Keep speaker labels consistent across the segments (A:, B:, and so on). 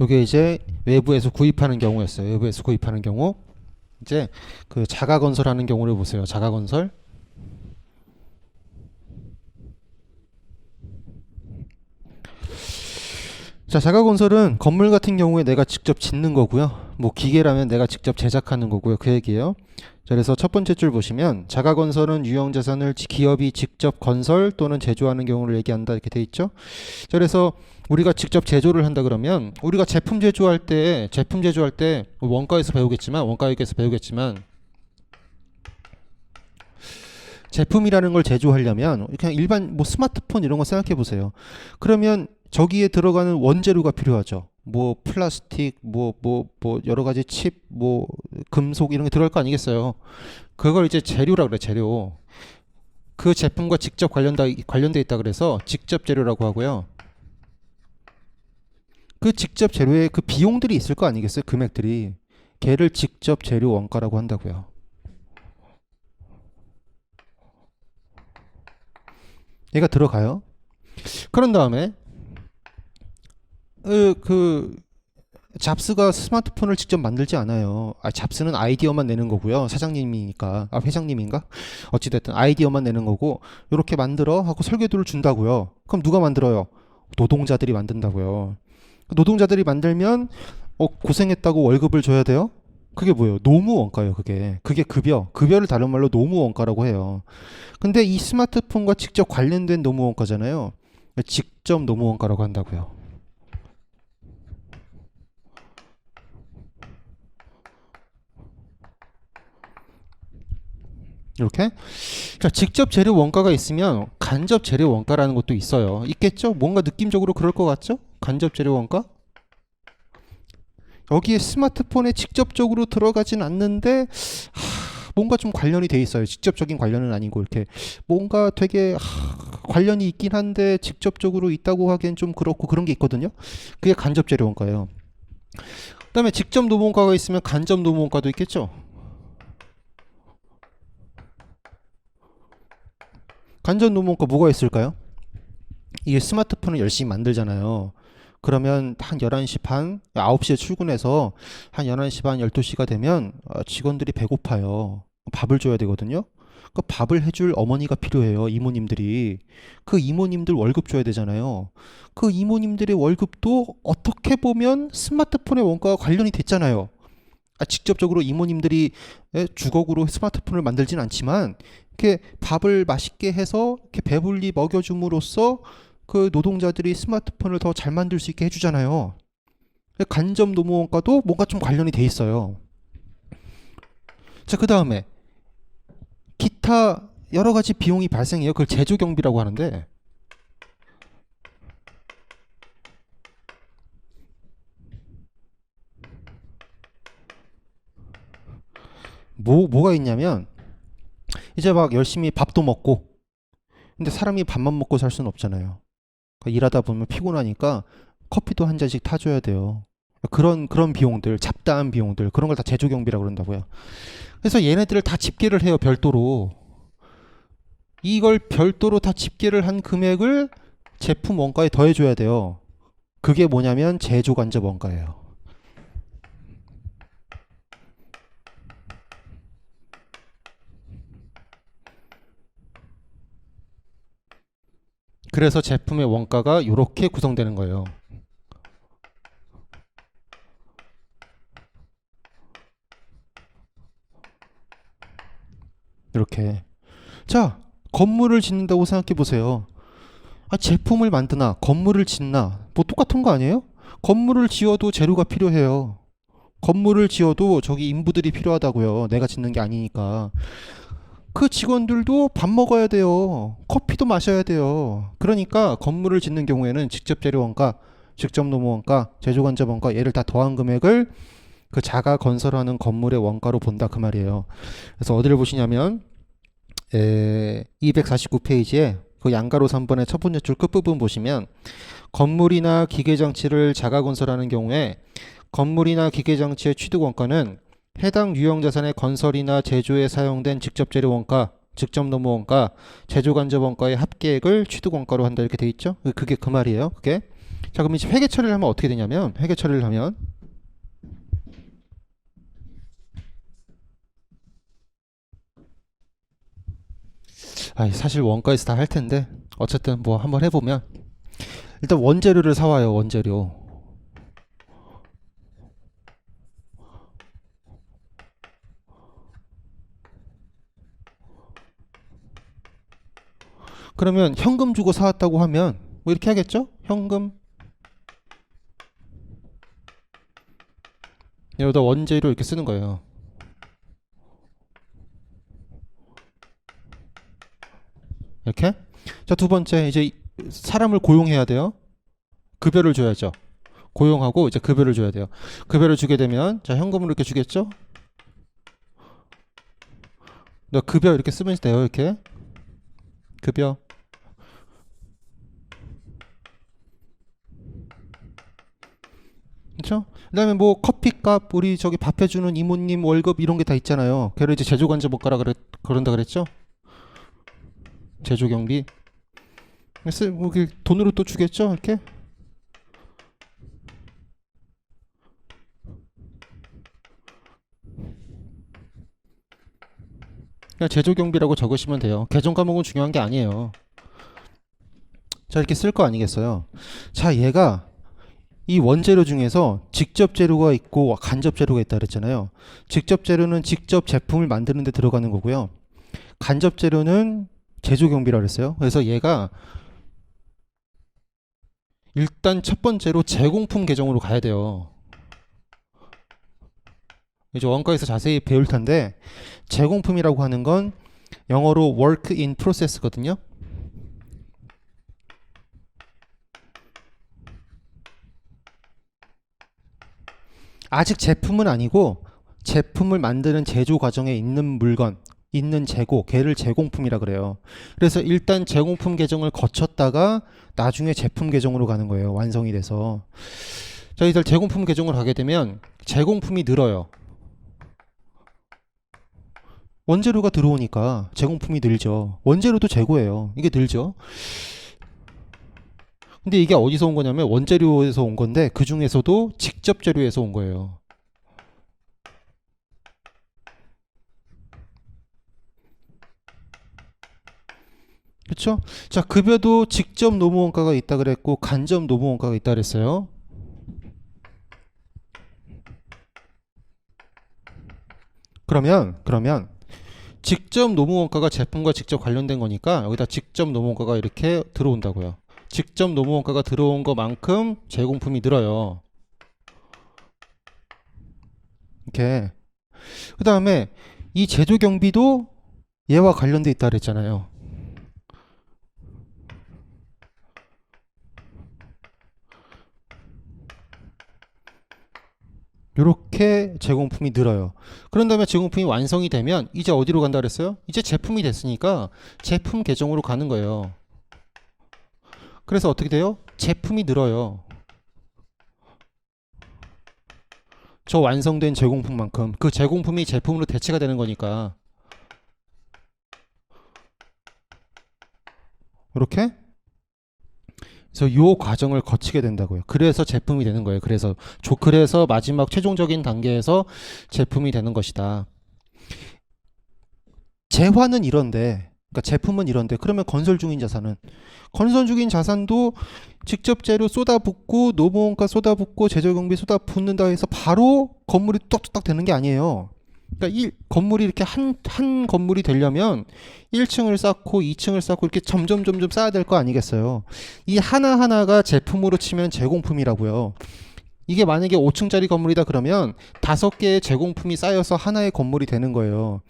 A: 이게 이제 외부에서 구입하는 경우였어요. 외부에서 구입하는 경우 이제 그 자가 건설하는 경우를 보세요. 자가 건설. 자, 자가 건설은 건물 같은 경우에 내가 직접 짓는 거고요. 뭐 기계라면 내가 직접 제작하는 거고요. 그 얘기예요. 자, 그래서 첫 번째 줄 보시면 자가 건설은 유형 자산을 지- 기업이 직접 건설 또는 제조하는 경우를 얘기한다 이렇게 돼 있죠. 자, 그래서 우리가 직접 제조를 한다 그러면 우리가 제품 제조할 때 제품 제조할 때 원가에서 배우겠지만 원가에서 배우겠지만 제품이라는 걸 제조하려면 그냥 일반 뭐 스마트폰 이런 거 생각해 보세요. 그러면 저기에 들어가는 원재료가 필요하죠. 뭐 플라스틱, 뭐뭐 뭐 여러 가지 칩, 뭐 금속 이런 게 들어갈 거 아니겠어요. 그걸 이제 재료라 그래 재료. 그 제품과 직접 관련다 관련돼 있다 그래서 직접 재료라고 하고요. 그 직접 재료에 그 비용들이 있을 거 아니겠어요? 금액들이. 걔를 직접 재료 원가라고 한다고요. 얘가 들어가요. 그런 다음에 어, 그 잡스가 스마트폰을 직접 만들지 않아요. 아, 잡스는 아이디어만 내는 거고요. 사장님이니까. 아, 회장님인가? 어찌됐든 아이디어만 내는 거고, 이렇게 만들어 하고 설계도를 준다고요. 그럼 누가 만들어요? 노동자들이 만든다고요. 노동자들이 만들면 어, 고생했다고 월급을 줘야 돼요? 그게 뭐예요? 노무 원가예요, 그게. 그게 급여. 급여를 다른 말로 노무 원가라고 해요. 근데 이 스마트폰과 직접 관련된 노무 원가잖아요. 직접 노무 원가라고 한다고요. 이렇게? 자 직접 재료 원가가 있으면 간접 재료 원가라는 것도 있어요. 있겠죠? 뭔가 느낌적으로 그럴 것 같죠? 간접 재료 원가? 여기에 스마트폰에 직접적으로 들어가진 않는데 하, 뭔가 좀 관련이 돼 있어요. 직접적인 관련은 아니고 이렇게 뭔가 되게 하, 관련이 있긴 한데 직접적으로 있다고 하기엔 좀 그렇고 그런 게 있거든요. 그게 간접 재료 원가예요. 그다음에 직접 노무 원가가 있으면 간접 노무 원가도 있겠죠 간접 노무원가 뭐가 있을까요? 이게 스마트폰을 열심히 만들잖아요. 그러면 한 11시 반, 9시에 출근해서 한 11시 반, 12시가 되면 어, 직원들이 배고파요. 밥을 줘야 되거든요. 그 밥을 해줄 어머니가 필요해요. 이모님들이. 그 이모님들 월급 줘야 되잖아요. 그 이모님들의 월급도 어떻게 보면 스마트폰의 원가와 관련이 됐잖아요. 아, 직접적으로 이모님들이 예, 주걱으로 스마트폰을 만들진 않지만 이렇게 밥을 맛있게 해서 이렇게 배불리 먹여줌으로써 그 노동자들이 스마트폰을 더 잘 만들 수 있게 해주잖아요. 간접 노무 원가도 뭔가 좀 관련이 돼 있어요. 자, 그 다음에 기타 여러 가지 비용이 발생해요. 그걸 제조 경비라고 하는데 뭐 뭐가 있냐면 이제 막 열심히 밥도 먹고 근데 사람이 밥만 먹고 살 수는 없잖아요. 그러니까 일하다 보면 피곤하니까 커피도 한 잔씩 타줘야 돼요. 그런 그런 비용들 잡다한 비용들 그런 걸 다 제조 경비라고 그런다고요. 그래서 얘네들을 다 집계를 해요 별도로. 이걸 별도로 다 집계를 한 금액을 제품 원가에 더해줘야 돼요. 그게 뭐냐면 제조 간접 원가예요. 그래서 제품의 원가가 이렇게 구성되는 거예요. 이렇게. 자, 건물을 짓는다고 생각해 보세요. 아, 제품을 만드나 건물을 짓나 뭐 똑같은 거 아니에요? 건물을 지어도 재료가 필요해요. 건물을 지어도 저기 인부들이 필요하다고요. 내가 짓는 게 아니니까. 그 직원들도 밥 먹어야 돼요. 커피도 마셔야 돼요. 그러니까 건물을 짓는 경우에는 직접 재료 원가, 직접 노무 원가, 제조 간접 원가 얘를 다 더한 금액을 그 자가 건설하는 건물의 원가로 본다 그 말이에요. 그래서 어디를 보시냐면 에, 249페이지에 그 양가로 3번의 첫 번째 줄 끝부분 보시면 건물이나 기계 장치를 자가 건설하는 경우에 건물이나 기계 장치의 취득 원가는 해당 유형 자산의 건설이나 제조에 사용된 직접 재료 원가, 직접 노무 원가, 제조 간접 원가의 합계액을 취득 원가로 한다 이렇게 돼 있죠. 그게 그 말이에요. 그게 자, 그럼 이제 회계 처리를 하면 어떻게 되냐면 회계 처리를 하면 아, 사실 원가에서 다 할 텐데 어쨌든 뭐 한번 해보면 일단 원재료를 사와요 원재료 그러면 현금 주고 사왔다고 하면 뭐 이렇게 하겠죠? 현금 여기다 원재료 이렇게 쓰는 거예요. 이렇게. 자, 두 번째 이제 사람을 고용해야 돼요. 급여를 줘야죠. 고용하고 이제 급여를 줘야 돼요. 급여를 주게 되면 자, 현금으로 이렇게 주겠죠? 너 급여 이렇게 쓰면 돼요. 이렇게. 급여. 그렇죠? 그다음에 뭐 커피값 우리 저기 밥 해주는 이모님 월급 이런 게 다 있잖아요. 걔를 이제 제조관제 못 가라 그랬 그런다 그랬죠? 제조 경비. 그래서 뭐 돈으로 또 주겠죠? 이렇게. 그냥 제조 경비라고 적으시면 돼요. 계정 과목은 중요한 게 아니에요. 자 이렇게 쓸 거 아니겠어요? 자 얘가 이 원재료 중에서 직접 재료가 있고 간접 재료가 있다 그랬잖아요. 직접 재료는 직접 제품을 만드는 데 들어가는 거고요. 간접 재료는 제조 경비라 그랬어요. 그래서 얘가 일단 첫 번째로 제공품 계정으로 가야 돼요. 이제 원가에서 자세히 배울 텐데 제공품이라고 하는 건 영어로 work in process거든요. 아직 제품은 아니고 제품을 만드는 제조 과정에 있는 물건, 있는 재고, 걔를 제공품이라 그래요. 그래서 일단 제공품 계정을 거쳤다가 나중에 제품 계정으로 가는 거예요. 완성이 돼서. 자, 이들 제공품 계정으로 가게 되면 제공품이 늘어요. 원재료가 들어오니까 제공품이 늘죠. 원재료도 재고예요. 이게 늘죠. 근데 이게 어디서 온 거냐면 원재료에서 온 건데 그 중에서도 직접 재료에서 온 거예요. 그렇죠? 자, 급여도 직접 노무 원가가 있다 그랬고 간접 노무 원가가 있다 그랬어요. 그러면 그러면 직접 노무 원가가 제품과 직접 관련된 거니까 여기다 직접 노무 원가가 이렇게 들어온다고요. 직접 노무 원가가 들어온 것만큼 제공품이 늘어요. 이렇게. 그 다음에 이 제조 경비도 얘와 관련돼 있다 그랬잖아요. 이렇게 제공품이 늘어요. 그런 다음에 제공품이 완성이 되면 이제 어디로 간다 그랬어요? 이제 제품이 됐으니까 제품 계정으로 가는 거예요. 그래서 어떻게 돼요? 제품이 늘어요. 저 완성된 제공품만큼 그 제공품이 제품으로 대체가 되는 거니까 이렇게 그래서 요 과정을 거치게 된다고요. 그래서 제품이 되는 거예요. 그래서 조 그래서 마지막 최종적인 단계에서 제품이 되는 것이다. 재화는 이런데 그러니까 제품은 이런데 그러면 건설 중인 자산은 건설 중인 자산도 직접 재료 쏟아붓고 노무원가 쏟아붓고 제조 경비 쏟아붓는다 해서 바로 건물이 뚝뚝딱 되는 게 아니에요. 그러니까 이 건물이 이렇게 한, 한 건물이 되려면 1층을 쌓고 2층을 쌓고 이렇게 점점 점점 쌓아야 될 거 아니겠어요. 이 하나하나가 제품으로 치면 제공품이라고요. 이게 만약에 5층짜리 건물이다 그러면 다섯 개의 제공품이 쌓여서 하나의 건물이 되는 거예요.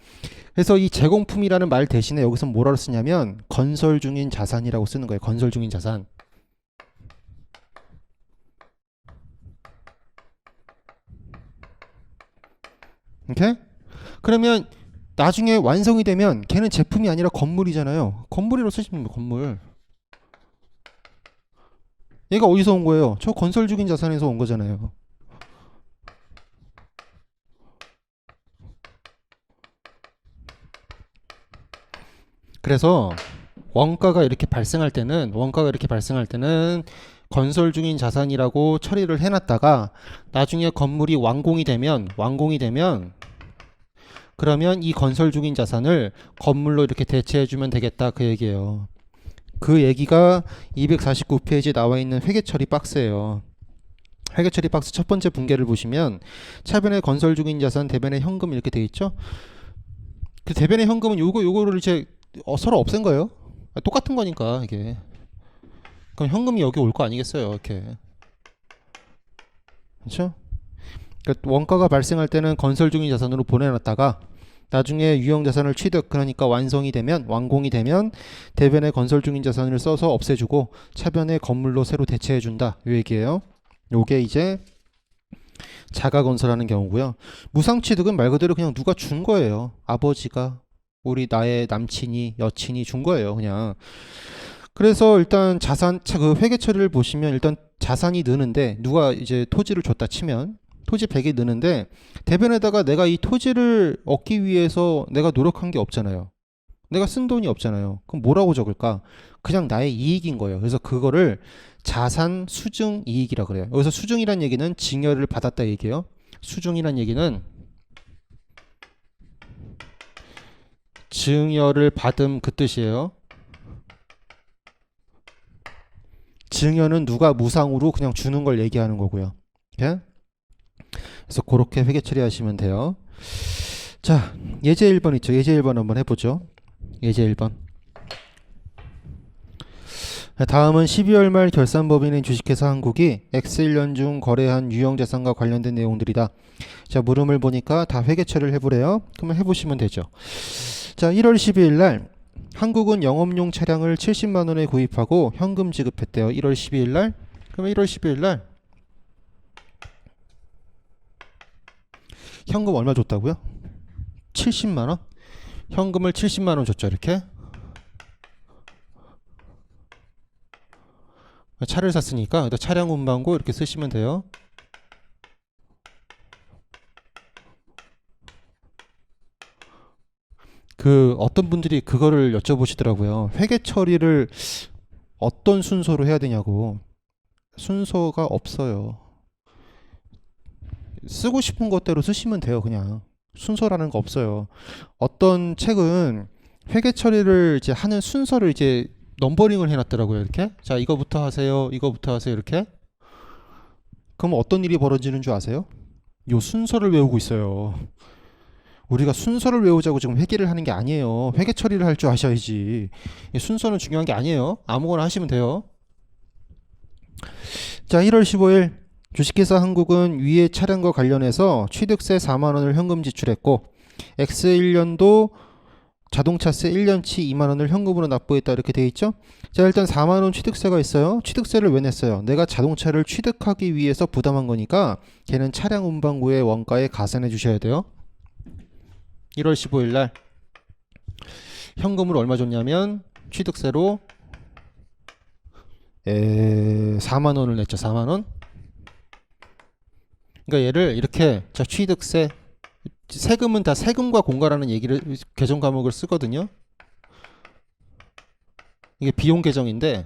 A: 그래서 이 제공품이라는 말 대신에 여기서 뭐라고 쓰냐면 건설 중인 자산이라고 쓰는 거예요. 건설 중인 자산. 이렇게? 그러면 나중에 완성이 되면 걔는 제품이 아니라 건물이잖아요. 건물이라고 쓰시면. 건물. 얘가 어디서 온 거예요? 저 건설 중인 자산에서 온 거잖아요. 그래서 원가가 이렇게 발생할 때는 원가가 이렇게 발생할 때는 건설 중인 자산이라고 처리를 해놨다가 나중에 건물이 완공이 되면 완공이 되면 그러면 이 건설 중인 자산을 건물로 이렇게 대체해주면 되겠다 그 얘기예요. 그 얘기가 249페이지에 나와 있는 회계 처리 박스예요. 회계 처리 박스 첫 번째 분계를 보시면 차변에 건설 중인 자산, 대변에 현금 이렇게 돼 있죠. 그 대변의 현금은 요거 요거를 이제 어, 서로 없앤 거예요. 아, 똑같은 거니까 이게. 그럼 현금이 여기 올 거 아니겠어요, 이렇게. 그렇죠? 그러니까 원가가 발생할 때는 건설 중인 자산으로 보내놨다가 나중에 유형 자산을 취득 그러니까 완성이 되면 완공이 되면 대변에 건설 중인 자산을 써서 없애주고 차변에 건물로 새로 대체해 준다 이 얘기예요. 요게 이제 자가 건설하는 경우고요. 무상 취득은 말 그대로 그냥 누가 준 거예요. 아버지가 우리 나의 남친이 여친이 준 거예요, 그냥. 그래서 일단 자산 차- 그 회계 처리를 보시면 일단 자산이 느는데 누가 이제 토지를 줬다 치면 토지 100이 느는데 대변에다가 내가 이 토지를 얻기 위해서 내가 노력한 게 없잖아요. 내가 쓴 돈이 없잖아요. 그럼 뭐라고 적을까? 그냥 나의 이익인 거예요. 그래서 그거를 자산 수증 이익이라 그래요. 여기서 수증이란 얘기는 징여를 받았다 얘기예요. 수증이란 얘기는 증여를 받음 그 뜻이에요. 증여는 누가 무상으로 그냥 주는 걸 얘기하는 거고요. 예? 그래서 그렇게 회계 처리하시면 돼요. 자, 예제 1번 있죠. 예제 1번 한번 해보죠. 예제 1번. 다음은 12월 말 결산법인인 주식회사 한국이 X1년 중 거래한 유형자산과 관련된 내용들이다. 자, 물음을 보니까 다 회계 처리를 해보래요. 그러면 해보시면 되죠. 자, 1월 12일 날 한국은 영업용 차량을 70만 원에 구입하고 현금 지급했대요. 1월 12일 날. 그러면 1월 12일 날 현금 얼마 줬다고요? 70만 원? 현금을 70만 원 줬죠, 이렇게. 차를 샀으니까 차량 운반고 이렇게 쓰시면 돼요. 그 어떤 분들이 그거를 여쭤보시더라고요. 회계 처리를 어떤 순서로 해야 되냐고. 순서가 없어요. 쓰고 싶은 것대로 쓰시면 돼요, 그냥. 순서라는 거 없어요. 어떤 책은 회계 처리를 이제 하는 순서를 이제 넘버링을 해놨더라고요, 이렇게. 자, 이거부터 하세요, 이거부터 하세요, 이렇게. 그럼 어떤 일이 벌어지는 줄 아세요? 요 순서를 외우고 있어요. 우리가 순서를 외우자고 지금 회계를 하는 게 아니에요. 회계 처리를 할 줄 아셔야지. 이 순서는 중요한 게 아니에요. 아무거나 하시면 돼요. 자, 1월 15일 주식회사 한국은 위의 차량과 관련해서 취득세 4만 원을 현금 지출했고 X1년도 자동차세 1년치 2만 원을 현금으로 납부했다 이렇게 돼 있죠. 자, 일단 4만 원 취득세가 있어요. 취득세를 왜 냈어요? 내가 자동차를 취득하기 위해서 부담한 거니까 걔는 차량 운반구의 원가에 가산해 주셔야 돼요. 1월 15일 날 현금으로 얼마 줬냐면 취득세로 에, 4만 원을 냈죠. 4만 원. 그러니까 얘를 이렇게 자 취득세 세금은 다 세금과 공과라는 얘기를 계정 과목을 쓰거든요. 이게 비용 계정인데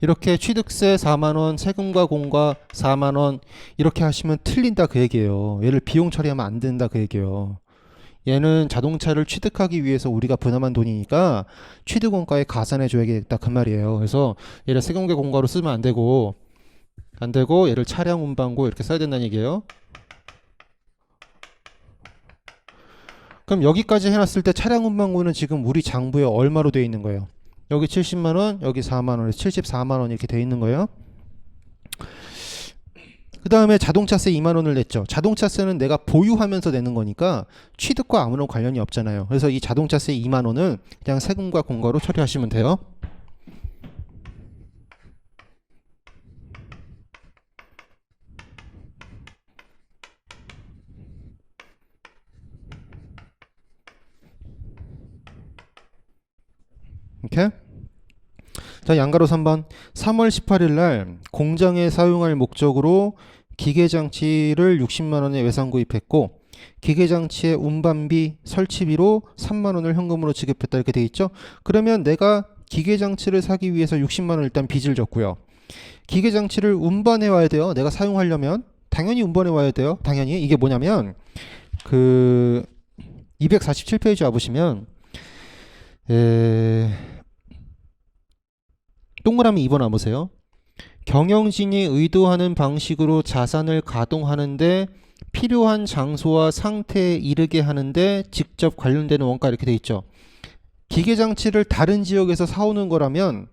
A: 이렇게 취득세 4만 원, 세금과 공과 4만 원 이렇게 하시면 틀린다 그 얘기예요. 얘를 비용 처리하면 안 된다 그 얘기예요. 얘는 자동차를 취득하기 위해서 우리가 부담한 돈이니까 취득 원가에 가산해 줘야겠다 그 말이에요. 그래서 얘를 세금과 공과로 쓰면 안 되고 안 되고 얘를 차량 운반고 이렇게 써야 된다는 얘기예요. 그럼 여기까지 해놨을 때 차량 운반고는 지금 우리 장부에 얼마로 되어 있는 거예요? 여기 70만 원, 여기 4만 원, 74만 원 이렇게 되어 있는 거예요. 그 다음에 자동차세 2만 원을 냈죠. 자동차세는 내가 보유하면서 내는 거니까 취득과 아무런 관련이 없잖아요. 그래서 이 자동차세 2만 원은 그냥 세금과 공과로 처리하시면 돼요. 이렇게. 자, 양가로 3번. 3월 18일 날 공장에 사용할 목적으로 기계 장치를 60만 원에 외상 구입했고 기계 장치의 운반비, 설치비로 3만 원을 현금으로 지급했다 이렇게 돼 있죠. 그러면 내가 기계 장치를 사기 위해서 60만 원 일단 빚을 졌고요. 기계 장치를 운반해 와야 돼요. 내가 사용하려면 당연히 운반해 와야 돼요. 당연히 이게 뭐냐면 그 247페이지 와 보시면 에... 동그라미 2번 와보세요. 경영진이 의도하는 방식으로 자산을 가동하는데 필요한 장소와 상태에 이르게 하는데 직접 관련되는 원가 이렇게 돼 있죠. 기계 장치를 다른 지역에서 사오는 거라면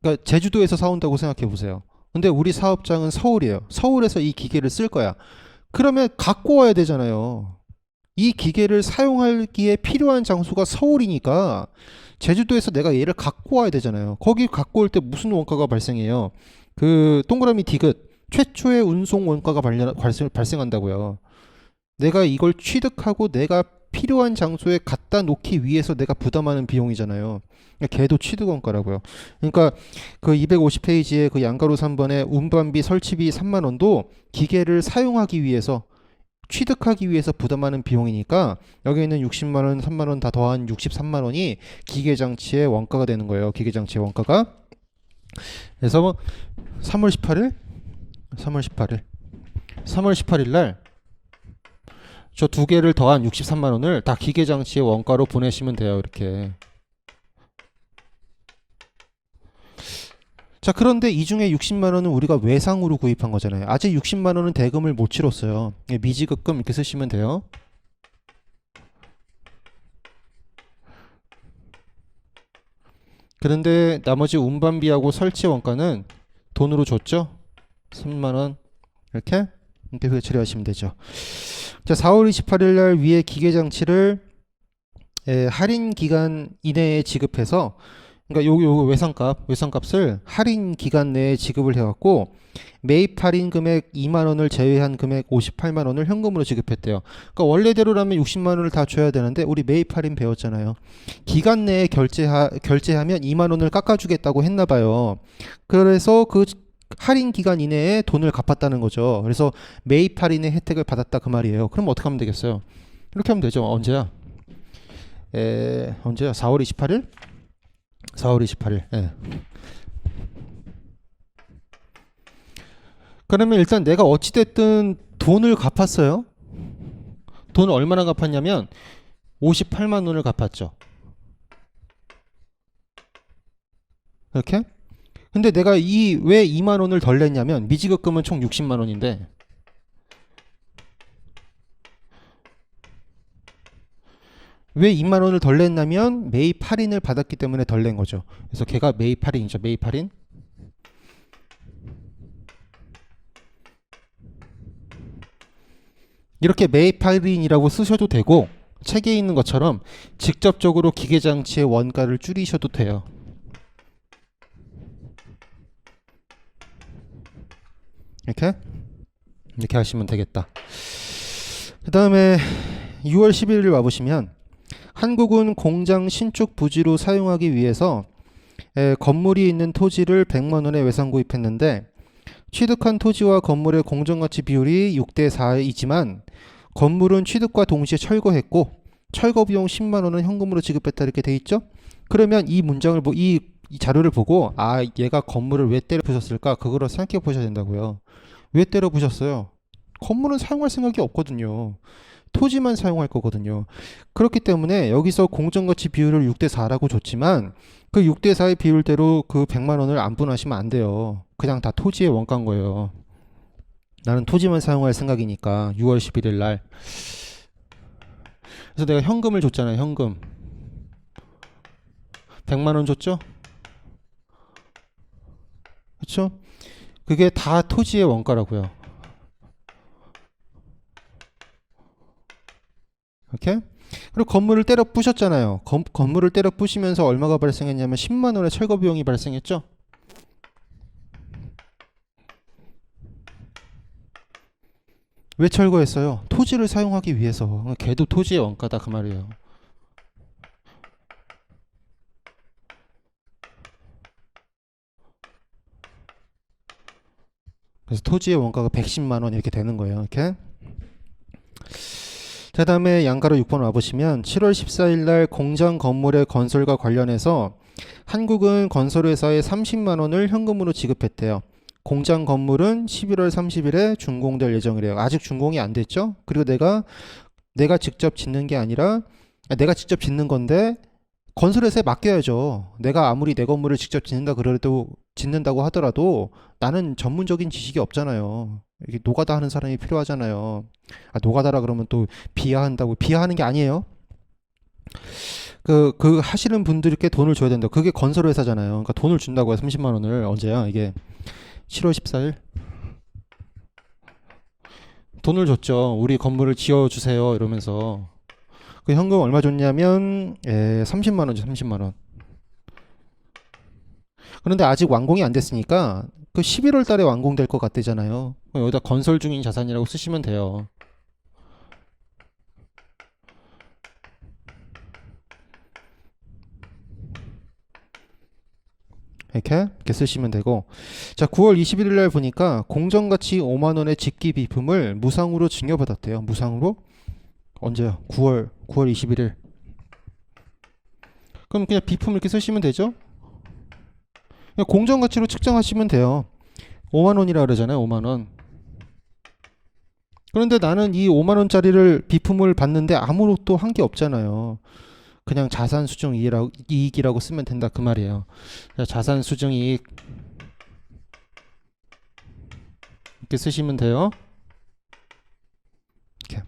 A: 그러니까 제주도에서 사온다고 생각해 보세요. 근데 우리 사업장은 서울이에요. 서울에서 이 기계를 쓸 거야. 그러면 갖고 와야 되잖아요. 이 기계를 사용하기에 필요한 장소가 서울이니까 제주도에서 내가 얘를 갖고 와야 되잖아요. 거기 갖고 올 때 무슨 원가가 발생해요? 그 동그라미 디귿 최초의 운송 원가가 발생, 발생 한다고요. 내가 이걸 취득하고 내가 필요한 장소에 갖다 놓기 위해서 내가 부담하는 비용이잖아요. 그러니까 걔도 취득 원가라고요. 그러니까 그 250페이지에 그 양가로 3번에 운반비 설치비 3만 원도 기계를 사용하기 위해서 취득하기 위해서 부담하는 비용이니까 여기 있는 60만 원, 3만 원 다 더한 63만 원이 기계 장치의 원가가 되는 거예요. 기계 장치의 원가가. 그래서 뭐 3월 18일 3월 18일 3월 18일 날 저 두 개를 더한 63만 원을 다 기계 장치의 원가로 보내시면 돼요. 이렇게. 자, 그런데 이 중에 60만 원은 우리가 외상으로 구입한 거잖아요. 아직 60만 원은 대금을 못 치렀어요. 예, 미지급금 이렇게 쓰시면 돼요. 그런데 나머지 운반비하고 설치 원가는 돈으로 줬죠? 3만 원 이렇게 이렇게 그 처리하시면 되죠. 자, 4월 28일 날 위에 기계 장치를 에, 할인 기간 이내에 지급해서 그러니까 요, 요 외상값 외상값을 할인 기간 내에 지급을 해갖고 매입 할인 금액 2만 원을 제외한 금액 58만 원을 현금으로 지급했대요. 그러니까 원래대로라면 60만 원을 다 줘야 되는데 우리 매입 할인 배웠잖아요. 기간 내에 결제하, 결제하면 2만 원을 깎아주겠다고 했나 봐요. 그래서 그 할인 기간 이내에 돈을 갚았다는 거죠. 그래서 매입 할인의 혜택을 받았다 그 말이에요. 그럼 어떻게 하면 되겠어요? 이렇게 하면 되죠. 언제야? 에, 언제야? 4월 28일? 4월 28일. 예. 그러면 일단 내가 어찌 됐든 돈을 갚았어요. 돈을 얼마나 갚았냐면 58만 원을 갚았죠. 이렇게? 근데 내가 이 왜 2만 원을 덜 냈냐면 미지급금은 총 60만 원인데 왜 2만 원을 덜 냈냐면 매입 할인을 받았기 때문에 덜 낸 거죠. 그래서 걔가 매입 할인이죠. 매입 할인. 이렇게 매입 할인이라고 쓰셔도 되고 책에 있는 것처럼 직접적으로 기계 장치의 원가를 줄이셔도 돼요. 이렇게 이렇게 하시면 되겠다. 그 다음에 6월 11일 와보시면 한국은 공장 신축 부지로 사용하기 위해서 에, 건물이 있는 토지를 100만 원에 외상 구입했는데 취득한 토지와 건물의 공정가치 비율이 6대 4이지만 건물은 취득과 동시에 철거했고 철거 비용 10만 원은 현금으로 지급했다 이렇게 돼 있죠? 그러면 이 문장을 보, 이, 이 자료를 보고 아 얘가 건물을 왜 때려 부셨을까 그거를 생각해 보셔야 된다고요. 왜 때려 부셨어요? 건물은 사용할 생각이 없거든요. 토지만 사용할 거거든요. 그렇기 때문에 여기서 공정가치 비율을 6대 4라고 줬지만 그 6대 4의 비율대로 그 100만 원을 안 분하시면 안 돼요. 그냥 다 토지의 원가인 거예요. 나는 토지만 사용할 생각이니까 6월 11일 날 그래서 내가 현금을 줬잖아요. 현금 100만 원 줬죠? 그렇죠? 그게 다 토지의 원가라고요. 이렇게 그리고 건물을 때려 부셨잖아요. 건, 건물을 때려 부시면서 얼마가 발생했냐면 10만 원의 철거 비용이 발생했죠. 왜 철거했어요? 토지를 사용하기 위해서. 걔도 토지의 원가다 그 말이에요. 그래서 토지의 원가가 110만 원 이렇게 되는 거예요. 이렇게. 그 다음에 양가로 6번 와보시면 7월 14일 날 공장 건물의 건설과 관련해서 한국은 건설회사에 30만 원을 현금으로 지급했대요. 공장 건물은 11월 30일에 준공될 예정이래요. 아직 준공이 안 됐죠? 그리고 내가 내가 직접 짓는 게 아니라 아, 내가 직접 짓는 건데 건설회사에 맡겨야죠. 내가 아무리 내 건물을 직접 짓는다 그래도 짓는다고 하더라도 나는 전문적인 지식이 없잖아요. 이게 노가다 하는 사람이 필요하잖아요. 아, 노가다라 그러면 또 비하한다고 비하하는 게 아니에요. 그, 그 하시는 분들께 돈을 줘야 된다. 그게 건설회사잖아요. 그러니까 돈을 준다고 해 30만 원을 언제야? 이게 7월 14일? 돈을 줬죠. 우리 건물을 지어 주세요. 이러면서 그 현금 얼마 줬냐면 예, 30만 원이죠. 30만 원. 그런데 아직 완공이 안 됐으니까 그 11월 달에 완공될 것 같대잖아요. 여기다 건설 중인 자산이라고 쓰시면 돼요. 이렇게 이렇게 쓰시면 되고 자 9월 21일 날 보니까 공정가치 5만 원의 집기 비품을 무상으로 증여받았대요. 무상으로 언제요? 9월 9월 21일. 그럼 그냥 비품 이렇게 쓰시면 되죠? 그냥 공정 가치로 측정하시면 돼요. 5만 원이라 그러잖아요. 5만 원. 그런데 나는 이 5만 원짜리를 비품을 받는데 아무것도 한 게 없잖아요. 그냥 자산 수정 이익이라고, 쓰면 된다 그 말이에요. 자, 자산 수정 이익 이렇게 쓰시면 돼요. 이렇게.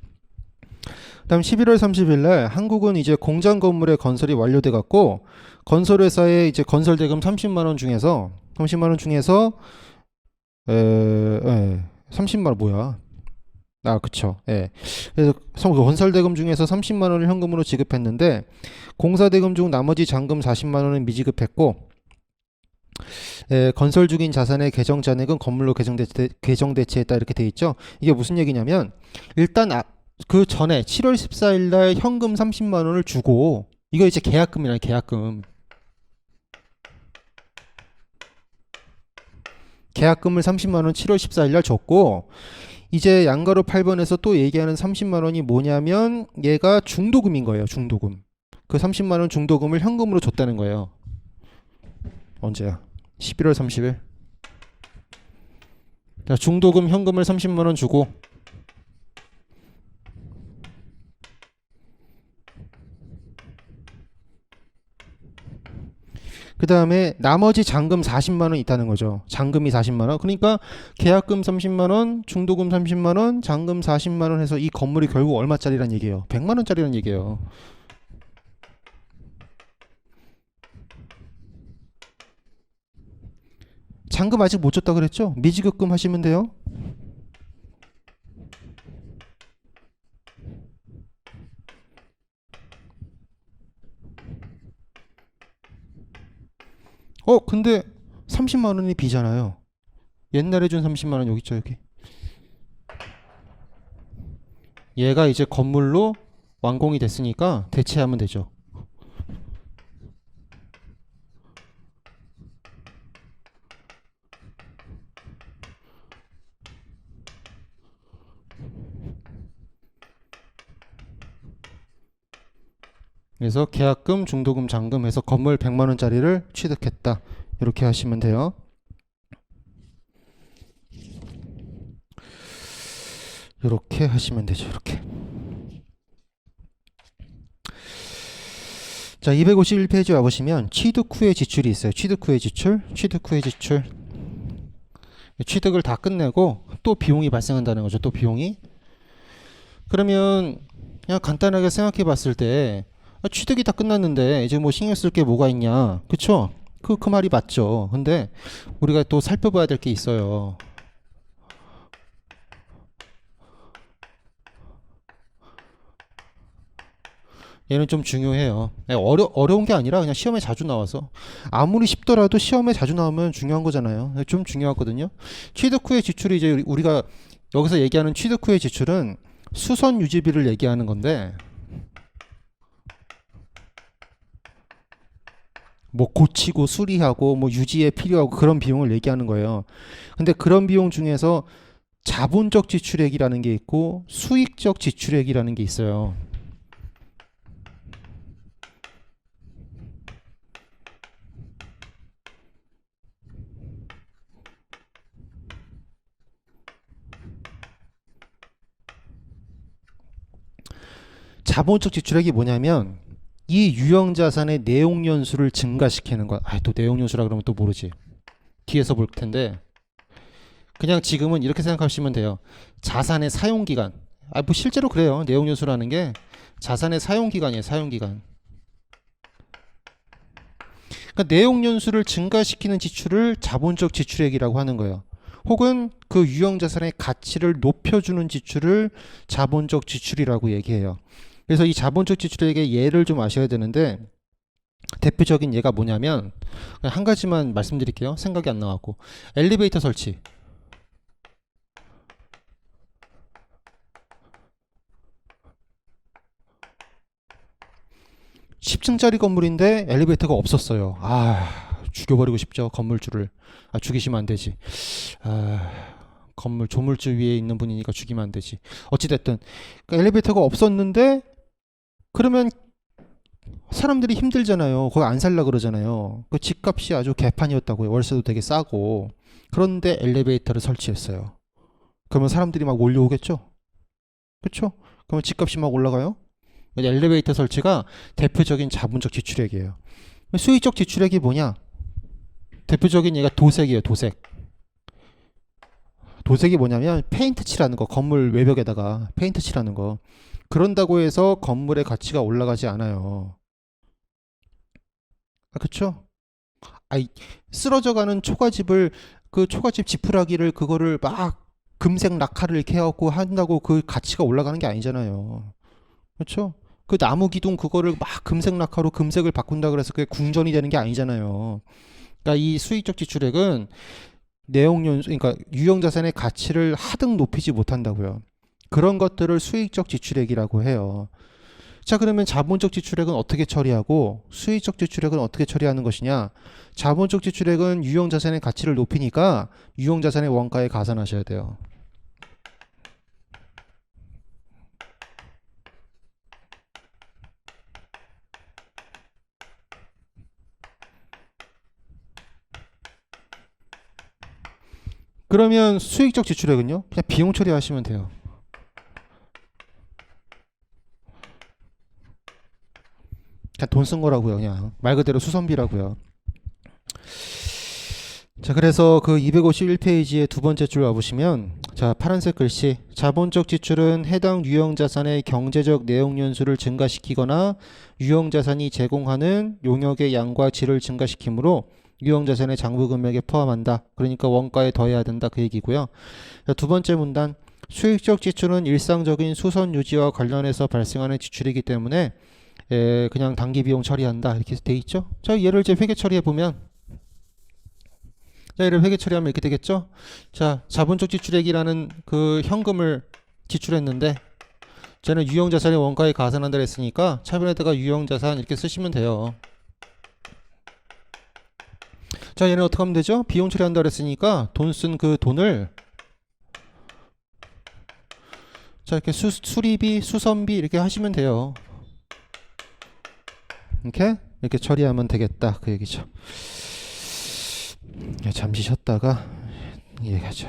A: 그 다음 11월 30일 날 한국은 이제 공장 건물의 건설이 완료돼 갖고 건설회사에 이제 건설 대금 30만 원 중에서 30만 원 중에서 에, 에 30만 원 뭐야? 아, 그쵸. 예. 그래서 성- 건설 대금 중에서 30만 원을 현금으로 지급했는데 공사 대금 중 나머지 잔금 40만 원은 미지급했고 예, 건설 중인 자산의 계정 잔액은 건물로 개정 대체, 개정 대체했다 이렇게 돼 있죠. 이게 무슨 얘기냐면 일단 아, 그 전에 7월 14일 날 현금 30만 원을 주고 이거 이제 계약금이라 계약금. 계약금을 30만 원 7월 14일 날 줬고 이제 양가로 8번에서 또 얘기하는 30만 원이 뭐냐면 얘가 중도금인 거예요. 중도금. 그 30만 원 중도금을 현금으로 줬다는 거예요. 언제야? 11월 30일. 자, 중도금 현금을 30만 원 주고 다음에 나머지 잔금 40만 원 있다는 거죠. 잔금이 40만 원. 그러니까 계약금 30만 원, 중도금 30만 원, 잔금 40만 원 해서 이 건물이 결국 얼마짜리란 얘기예요? 100만 원짜리란 얘기예요. 잔금 아직 못 줬다 그랬죠? 미지급금 하시면 돼요. 어, 근데 30만 원이 비잖아요. 옛날에 준 30만 원 여기 있죠, 여기. 얘가 이제 건물로 완공이 됐으니까 대체하면 되죠. 그래서 계약금, 중도금, 잔금 해서 건물 100만 원짜리를 취득했다. 이렇게 하시면 돼요. 이렇게 하시면 되죠. 이렇게. 자, 251페이지 와 보시면 취득 후의 지출이 있어요. 취득 후의 지출, 취득 후의 지출. 취득을 다 끝내고 또 비용이 발생한다는 거죠. 또 비용이. 그러면 그냥 간단하게 생각해 봤을 때 아, 취득이 다 끝났는데 이제 뭐 신경 쓸 게 뭐가 있냐. 그쵸? 그, 그 말이 맞죠. 근데 우리가 또 살펴봐야 될 게 있어요. 얘는 좀 중요해요. 네, 어려, 어려운 게 아니라 그냥 시험에 자주 나와서 아무리 쉽더라도 시험에 자주 나오면 중요한 거잖아요. 네, 좀 중요하거든요. 취득 후의 지출이 이제 우리- 우리가 여기서 얘기하는 취득 후의 지출은 수선 유지비를 얘기하는 건데 뭐 고치고 수리하고 뭐 유지에 필요하고 그런 비용을 얘기하는 거예요. 근데 그런 비용 중에서 자본적 지출액이라는 게 있고 수익적 지출액이라는 게 있어요. 자본적 지출액이 뭐냐면 이 유형 자산의 내용 연수를 증가시키는 것. 아, 또 내용 연수라 그러면 또 모르지. 뒤에서 볼 텐데 그냥 지금은 이렇게 생각하시면 돼요. 자산의 사용 기간. 아, 뭐 실제로 그래요. 내용 연수라는 게 자산의 사용 기간이에요. 사용 기간. 그러니까 내용 연수를 증가시키는 지출을 자본적 지출액이라고 하는 거예요. 혹은 그 유형 자산의 가치를 높여주는 지출을 자본적 지출이라고 얘기해요. 그래서 이 자본적 지출액의 예를 좀 아셔야 되는데 대표적인 예가 뭐냐면 한 가지만 말씀드릴게요. 생각이 안 나갖고 엘리베이터 설치. 10층짜리 건물인데 엘리베이터가 없었어요. 아, 죽여버리고 싶죠. 건물주를. 아, 죽이시면 안 되지. 아, 건물 조물주 위에 있는 분이니까 죽이면 안 되지. 어찌됐든 그러니까 엘리베이터가 없었는데 그러면 사람들이 힘들잖아요. 거기 안 살라 그러잖아요. 그 집값이 아주 개판이었다고요. 월세도 되게 싸고. 그런데 엘리베이터를 설치했어요. 그러면 사람들이 막 몰려오겠죠? 그렇죠? 그러면 집값이 막 올라가요? 엘리베이터 설치가 대표적인 자본적 지출액이에요. 수익적 지출액이 뭐냐? 대표적인 얘가 도색이에요, 도색. 도색이 뭐냐면 페인트 칠하는 거, 건물 외벽에다가 페인트 칠하는 거. 그런다고 해서 건물의 가치가 올라가지 않아요. 아, 그쵸? 아이, 쓰러져가는 초가집을, 그 초가집 지푸라기를 그거를 막 금색 낙하를 해갖고 한다고 그 가치가 올라가는 게 아니잖아요. 그렇죠? 그 나무 기둥 그거를 막 금색 낙하로 금색을 바꾼다 그래서 그게 궁전이 되는 게 아니잖아요. 그러니까 이 수익적 지출액은 내용 연수, 그러니까 유형 자산의 가치를 하등 높이지 못한다고요. 그런 것들을 수익적 지출액이라고 해요. 자, 그러면 자본적 지출액은 어떻게 처리하고 수익적 지출액은 어떻게 처리하는 것이냐? 자본적 지출액은 유형 자산의 가치를 높이니까 유형 자산의 원가에 가산하셔야 돼요. 그러면 수익적 지출액은요? 그냥 비용 처리하시면 돼요. 그냥 돈 쓴 거라고요, 그냥 말 그대로 수선비라고요. 자, 그래서 그 251페이지의 두 번째 줄 와보시면, 자, 파란색 글씨, 자본적 지출은 해당 유형 자산의 경제적 내용 연수를 증가시키거나 유형 자산이 제공하는 용역의 양과 질을 증가시키므로 유형 자산의 장부 금액에 포함한다. 그러니까 원가에 더해야 된다 그 얘기고요. 자, 두 번째 문단, 수익적 지출은 일상적인 수선 유지와 관련해서 발생하는 지출이기 때문에 에, 그냥 단기 비용 처리한다 이렇게 돼 있죠. 자, 얘를 이제 회계 처리해 보면 자, 얘를 회계 처리하면 이렇게 되겠죠. 자, 자본적 지출액이라는 그 현금을 지출했는데 저는 유형 자산의 원가에 가산한다 했으니까 차변에다가 유형 자산 이렇게 쓰시면 돼요. 자, 얘는 어떻게 하면 되죠? 비용 처리한다 그랬으니까 돈 쓴 그 돈을 자, 이렇게 수, 수리비, 수선비 이렇게 하시면 돼요. 이렇게 이렇게 처리하면 되겠다 그 얘기죠. 예, 잠시 쉬었다가 얘기하죠.